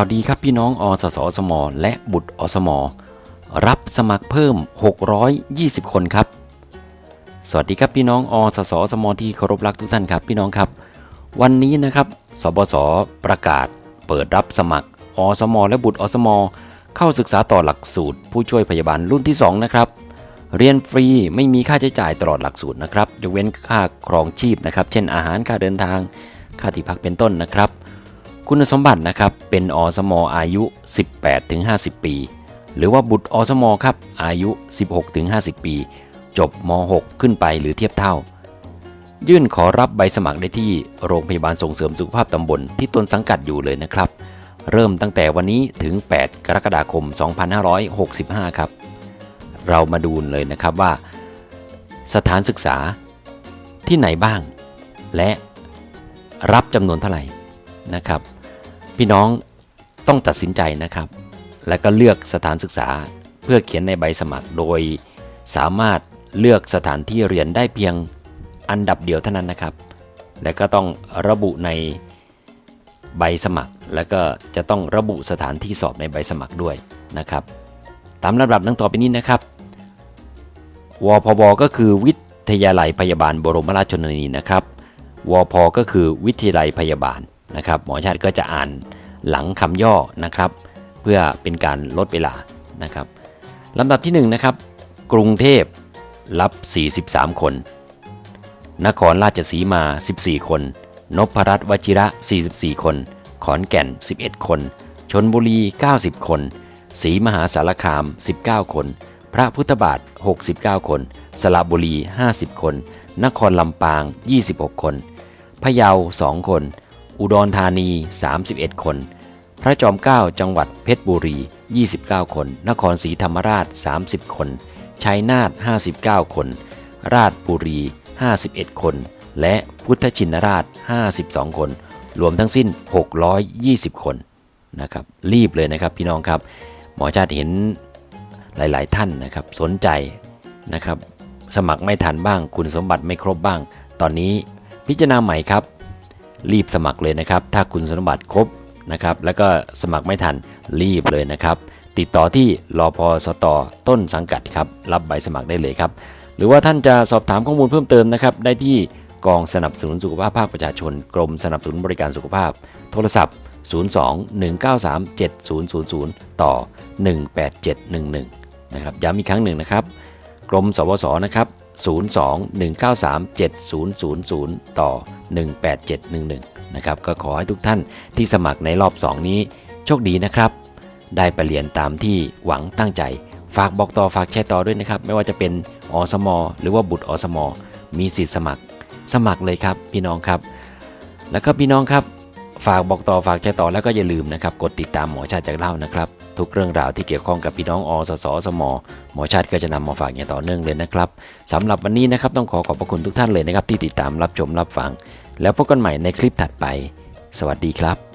ข่าวดีครับพี่น้องอสสสมและบุตรอสมรับสมัครเพิ่ม 620 คนครับ สวัสดีครับพี่น้องอสสสมที่เคารพรักทุกท่านครับพี่น้องครับ วันนี้นะครับสบสประกาศ เปิดรับสมัครอสมและบุตรอสมเข้าศึกษาต่อหลักสูตร ผู้ช่วยพยาบาลรุ่นที่ 2 นะครับ เรียนฟรีไม่มีค่าใช้จ่ายตลอดหลักสูตรนะครับยกเว้นค่าครองชีพนะครับ เช่นอาหารค่าเดินทาง ค่าที่พักเป็นต้นนะครับ คุณสมบัตินะครับ เป็นอสมอายุ 18-50 ปี หรือว่าบุตรอสมครับ อายุ 16-50 ปี จบม .6 ขึ้นไปหรือเทียบเท่า ยื่นขอรับใบสมัครได้ที่โรงพยาบาลส่งเสริมสุขภาพตำบลที่ตนสังกัดอยู่เลยนะครับ เริ่มตั้งแต่วันนี้ถึง 8 กรกฎาคม 2565 ครับ เรามาดูเลยนะครับว่า สถานศึกษาที่ไหนบ้าง และรับจำนวนเท่าไหร่นะครับ พี่น้องต้องตัดสินใจนะครับ และก็เลือกสถานศึกษาเพื่อเขียนในใบสมัครโดย สามารถเลือกสถานที่เรียนได้เพียงอันดับเดียวเท่านั้นนะครับ และก็ต้องระบุในใบสมัคร และก็จะต้องระบุสถานที่สอบในใบสมัครด้วยนะครับ ตามลำดับดังต่อไปนี้นะครับ วพบก็คือวิทยาลัยพยาบาลบรมราชชนนีนะครับ วพก็คือวิทยาลัยพยาบาล นะครับหมอชาติก็จะอ่านหลังคำย่อนะครับ เพื่อเป็นการลดเวลานะครับลำดับที่1นะครับกรุงเทพรับ 43 คน นครราชสีมา 14 คน นพรัตน์วชิระ 44 คน ขอนแก่น 11 คน ชนบุรี 90 คน ศรีมหาสารคาม 19 คน พระพุทธบาท 69 คน สระบุรี 50 คน นครลำปาง 26 คน พะเยา 2 คน อุดรธานี 31 คน พระจอมเกล้าจังหวัดเพชรบุรี 29 คน นครศรีธรรมราช 30 คน ชัยนาท 59 คน ราชบุรี 51 คน และพุทธชินราช 52 คน รวมทั้งสิ้น 620 คนนะครับ รีบเลยนะครับพี่น้องครับ หมอชาติเห็นหลาย ๆ ท่านนะครับ สนใจนะครับ สมัครไม่ทันบ้าง คุณสมบัติไม่ครบบ้าง ตอนนี้พิจารณาใหม่ครับ รีบสมัครเลยนะครับ ถ้าคุณสมบัติครบนะครับ แล้วก็สมัครไม่ทันรีบเลยนะครับ ติดต่อที่รอพอสตต้นสังกัดครับ รับใบสมัครได้เลยครับ หรือว่าท่านจะสอบถามข้อมูลเพิ่มเติมนะครับ ได้ที่กองสนับสนุนสุขภาพภาคประชาชน กรมสนับสนุนบริการสุขภาพ โทรศัพท์ 02-193-7000 ต่อ 18711 นะครับ ย้ำอีกครั้งหนึ่งนะครับ กรมสวสนะครับ 02-193-7000 ต่อ 18711 นะครับ ก็ขอให้ทุกท่านที่สมัครในรอบ 2 นี้โชคดีนะครับ ได้ไปเรียนตามที่หวังตั้งใจ ฝากบอกต่อฝากแชร์ต่อด้วยนะครับ ไม่ว่าจะเป็นอสม หรือว่าบุตรอสม มีสิทธิ์สมัคร สมัครเลยครับพี่น้องครับ แล้วก็พี่น้องครับ ฝากบอกต่อฝากแชร์ต่อแล้วก็อย่าลืมนะครับ กดติดตามหมอชาติจากเล่านะครับ ทุกเรื่องราวที่เกี่ยวข้องกับพี่น้องอสสสมหมอชาติก็จะนำมาฝากอย่างต่อเนื่องเลยนะครับสำหรับวันนี้นะครับต้องขอขอบพระคุณทุกท่านเลยนะครับที่ติดตามรับชมรับฟัง แล้วพบกันใหม่ในคลิปถัดไป สวัสดีครับ